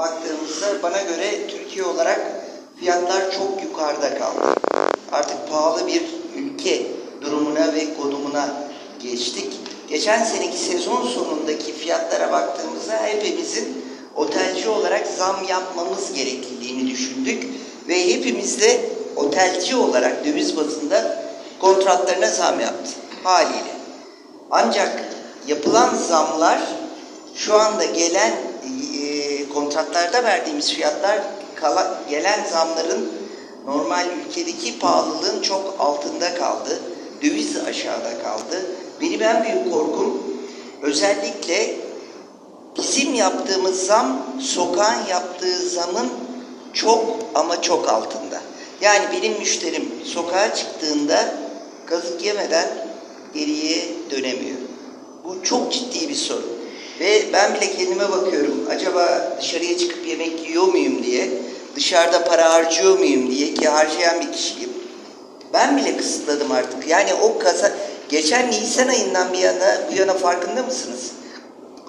baktığımızda bana göre Türkiye olarak fiyatlar çok yukarıda kaldı. Artık pahalı bir ülke durumuna ve konumuna geçtik. Geçen seneki sezon sonundaki fiyatlara baktığımızda hepimizin otelci olarak zam yapmamız gerektiğini düşündük ve hepimiz de otelci olarak döviz bazında kontratlarına zam yaptı haliyle. Ancak yapılan zamlar şu anda gelen kontratlarda verdiğimiz fiyatlar kala, gelen zamların normal ülkedeki pahalılığın çok altında kaldı. Döviz aşağıda kaldı. Benim en büyük korkum özellikle bizim yaptığımız zam sokağın yaptığı zamın çok ama çok altında. Yani benim müşterim sokağa çıktığında kazık yemeden geriye dönemiyor. Bu çok ciddi bir sorun. Ve ben bile kendime bakıyorum. Acaba dışarıya çıkıp yemek yiyor muyum diye, dışarıda para harcıyor muyum diye ki harcayan bir kişiyim. Ben bile kısıtladım artık. Yani o kasa geçen Nisan ayından bir yana bu yana farkında mısınız?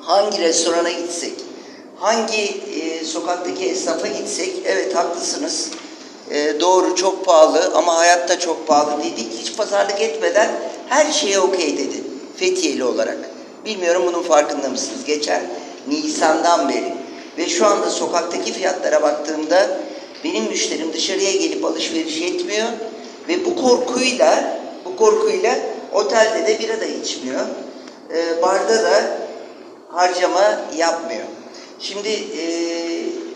Hangi restorana gitsek, hangi e, sokaktaki esnafa gitsek, evet haklısınız. E, doğru çok pahalı ama hayatta çok pahalı dedik. Hiç pazarlık etmeden her şeye okey dedi. Fethiyeli olarak. Bilmiyorum bunun farkında mısınız? Geçen Nisan'dan beri. Ve şu anda sokaktaki fiyatlara baktığımda benim müşterim dışarıya gelip alışveriş etmiyor. Ve bu korkuyla, bu korkuyla otelde de bira da içmiyor. E, barda da harcama yapmıyor. Şimdi e,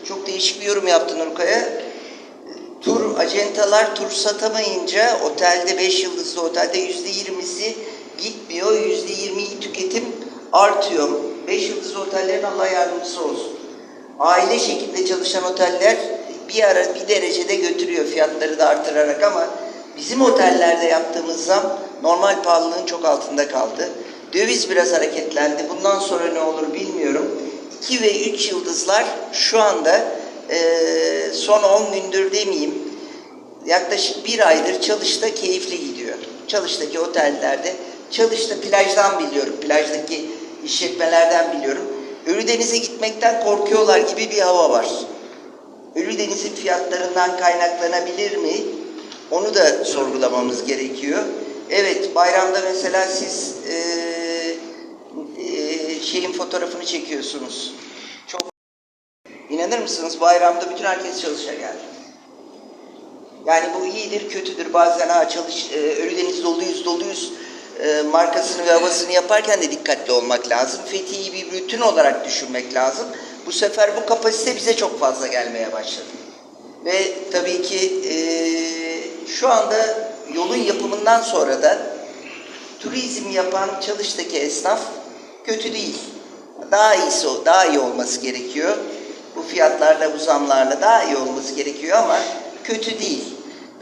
çok değişik bir yorum yaptın Nurkaya. Tur acentalar tur satamayınca otelde 5 yıldızlı otelde yüzde yirmisi gitmiyor. Yüzde yirmi tüketim artıyor. 5 yıldızlı otellerin Allah yardımcısı olsun. Aile şeklinde çalışan oteller bir ara bir derecede götürüyor fiyatları da artırarak ama bizim otellerde yaptığımız zam normal pahalılığın çok altında kaldı. Döviz biraz hareketlendi. Bundan sonra ne olur bilmiyorum. 2 ve 3 yıldızlar şu anda eee, son 10 gündür demeyeyim yaklaşık bir aydır çalışta keyifli gidiyor. Çalıştaki otellerde, çalışta plajdan biliyorum, plajdaki işletmelerden biliyorum. Ölüdeniz'e gitmekten korkuyorlar gibi bir hava var. Ölüdeniz'in fiyatlarından kaynaklanabilir mi? Onu da sorgulamamız gerekiyor. Evet, bayramda mesela siz eee, eee, şeyin fotoğrafını çekiyorsunuz. Çok İnanır mısınız bayramda bütün herkes çalışa geldi. Yani bu iyidir, kötüdür. Bazen ha çalış, e, Ölüdeniz doluyuz, doluyuz e, markasını ve havasını yaparken de dikkatli olmak lazım. Fethi'yi bir bütün olarak düşünmek lazım. Bu sefer bu kapasite bize çok fazla gelmeye başladı. Ve tabii ki e, şu anda yolun yapımından sonra da turizm yapan çalıştaki esnaf kötü değil. Daha iyisi, daha iyi olması gerekiyor. Bu fiyatlarla, bu zamlarla daha iyi olması gerekiyor ama kötü değil.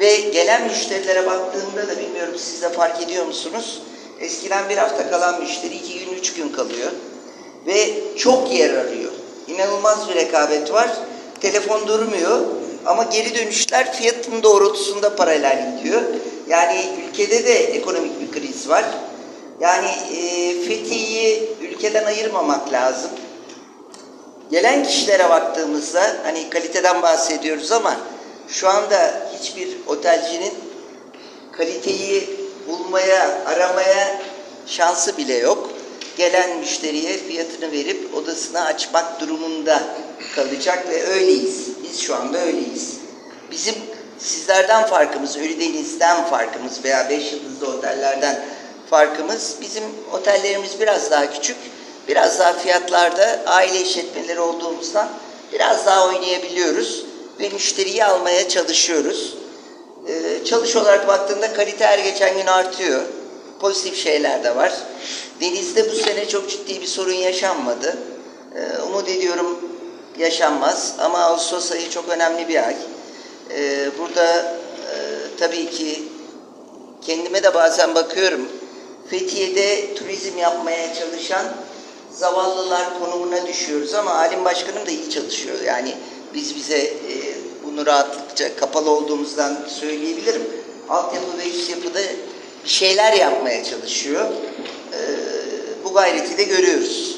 Ve gelen müşterilere baktığımda da bilmiyorum siz de fark ediyor musunuz? Eskiden bir hafta kalan müşteri iki gün, üç gün kalıyor. Ve çok yer arıyor. İnanılmaz bir rekabet var. Telefon durmuyor ama geri dönüşler fiyatın doğrultusunda paralel gidiyor. Yani ülkede de ekonomik bir kriz var. Yani e, Fethiye'yi ülkeden ayırmamak lazım. Gelen kişilere baktığımızda hani kaliteden bahsediyoruz ama şu anda hiçbir otelcinin kaliteyi bulmaya, aramaya şansı bile yok. Gelen müşteriye fiyatını verip odasını açmak durumunda kalacak ve öyleyiz. Biz şu anda öyleyiz. Bizim sizlerden farkımız, Ölüdeniz'den farkımız veya 5 yıldızlı otellerden farkımız bizim otellerimiz biraz daha küçük. Biraz daha fiyatlarda aile işletmeleri olduğumuzdan biraz daha oynayabiliyoruz ve müşteriyi almaya çalışıyoruz. Ee, çalış olarak baktığında kalite her geçen gün artıyor. Pozitif şeyler de var. Denizde bu sene çok ciddi bir sorun yaşanmadı. Ee, umut ediyorum yaşanmaz ama Ağustos ayı çok önemli bir ay. Ee, burada e, tabii ki kendime de bazen bakıyorum. Fethiye'de turizm yapmaya çalışan zavallılar konumuna düşüyoruz ama Alim Başkanım da iyi çalışıyor. Yani biz bize e, bunu rahatlıkça kapalı olduğumuzdan söyleyebilirim. Altyapı ve üst yapıda bir şeyler yapmaya çalışıyor. E, bu gayreti de görüyoruz.